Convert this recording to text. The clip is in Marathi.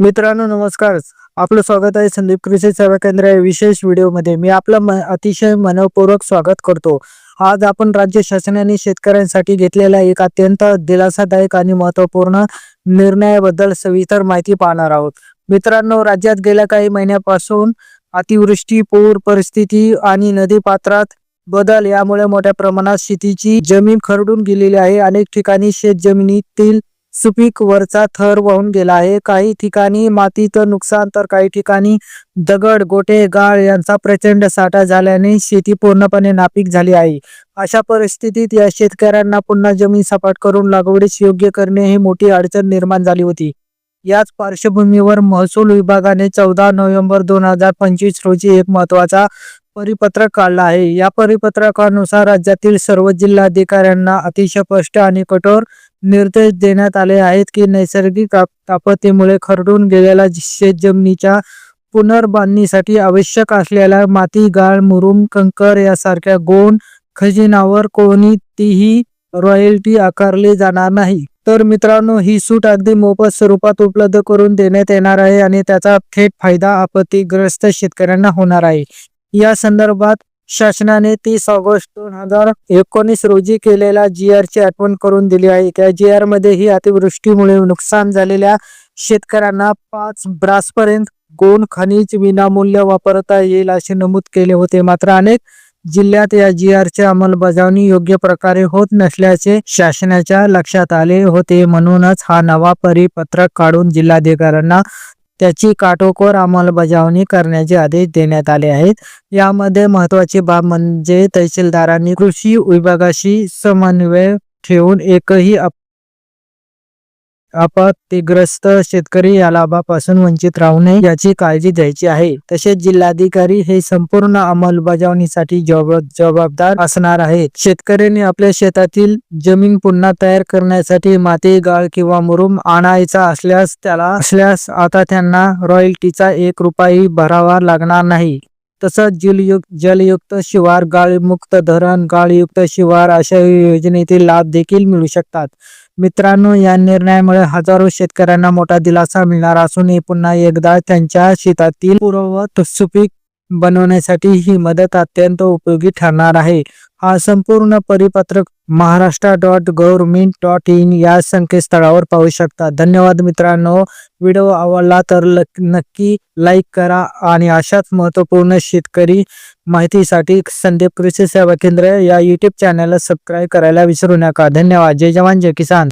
मित्रांनो नमस्कार. आपलं स्वागत आहे संदीप कृषी सेवा केंद्र या विशेष व्हिडिओमध्ये. मी आपलं म अतिशय मनपूर्वक स्वागत करतो. आज आपण राज्य शासनाने शेतकऱ्यांसाठी घेतलेल्या एक अत्यंत दिलासादायक आणि महत्त्वपूर्ण निर्णयाबद्दल सविस्तर माहिती पाहणार आहोत. मित्रांनो राज्यात गेल्या काही महिन्यापासून अतिवृष्टी पूर परिस्थिती आणि नदी पात्रात बदल यामुळे मोठ्या प्रमाणात शेतीची जमीन खरडून गेलेली आहे. अनेक ठिकाणी शेत जमिनीतील सुपीक वरचा थर वाहून गेला आहे. काही ठिकाणी मातीचं नुकसान तर काही ठिकाणी दगड गोटे गाळ यांचा प्रचंड साठा झाल्याने शेती पूर्णपणे नापीक झाली आहे. अशा परिस्थितीत या शेतकऱ्यांना पुन्हा जमीन सपाट करून लागवडीस योग्य करणे ही मोठी अडचण निर्माण झाली होती. याच पार्श्वभूमीवर महसूल विभागाने चौदा नोव्हेंबर दोन हजार पंचवीस रोजी एक महत्त्वाचा परिपत्रक काढला आहे. या परिपत्रकानुसार राज्यातील सर्व जिल्हाधिकाऱ्यांना अतिशय स्पष्ट आणि कठोर निर्देश देण्यात आले आहेत की नैसर्गिक आपत्तीमुळे खरडून गेलेल्या शेत जमिनीच्या पुनर्बांधणीसाठी आवश्यक असलेल्या माती गाळ मुरुम कंकर यासारख्या गोण खजिनावर कोणतीही रॉयल्टी आकारली जाणार नाही. तर मित्रांनो ही सूट अगदी मोफत स्वरूपात उपलब्ध करून देण्यात येणार आहे आणि त्याचा थेट फायदा आपत्तीग्रस्त शेतकऱ्यांना होणार आहे. या संदर्भात शासनाने तीस ऑगस्ट दोन हजार एकोणीस रोजी केलेल्या जी आर ची आठवण करून दिली आहे. त्या जी आरमध्ये ही अतिवृष्टीमुळे नुकसान झालेल्या शेतकऱ्यांना पाच ब्रास पर्यंत गोण खनिज विनामूल्य वापरता येईल असे नमूद केले होते. मात्र अनेक जिल्ह्यात या जी आरची अंमलबजावणी योग्य प्रकारे होत नसल्याचे शासनाच्या लक्षात आले होते. म्हणूनच हा नवा परिपत्रक काढून जिल्हाधिकाऱ्यांना त्याची काटोकोर अंमलबजावणी करण्याचे आदेश देण्यात आले आहेत. यामध्ये महत्वाची बाब म्हणजे तहसीलदारांनी कृषी विभागाशी समन्वय ठेवून एकही अप- आपत्तीग्रस्त शेतकरी या लाभापासून वंचित राहू नये याची काळजी घ्यायची आहे. तसेच जिल्हाधिकारी हे संपूर्ण अंमलबजावणीसाठी जबाब- जबाबदार असणार आहेत. शेतकऱ्यांनी आपल्या शेतातील जमीन पुन्हा तयार करण्यासाठी माती गाळ किंवा मुरुम आणायचा असल्यास त्याला असल्यास आता त्यांना रॉयल्टीचा एक रुपयाही भरावा लागणार नाही. तसंच जलयुक्त जलयुक्त शिवार गाळमुक्त धरण गाळयुक्त शिवार अशा योजनेतील लाभ देखील मिळू शकतात. मित्रांनो या निर्णयामुळे हजारो शेतकऱ्यांना मोठा दिलासा मिळणार असून पुन्हा एकदा त्यांच्या शेतातील पूर्ववत सुपीक बनवण्यासाठी ही मदत अत्यंत उपयोगी ठरणार आहे. हा संपूर्ण परिपत्रक Maharashtra dot government dot in या संकेतस्थळावर पाहू शकता. धन्यवाद मित्रांनो. व्हिडिओ आवडला तर नक्की लाईक करा आणि अशाच महत्त्वपूर्ण शेतकरी माहितीसाठी संदीप कृषी सेवा केंद्र या युट्यूब चॅनलला सबस्क्राईब करायला विसरू नका. धन्यवाद. जय जवान जय किसान.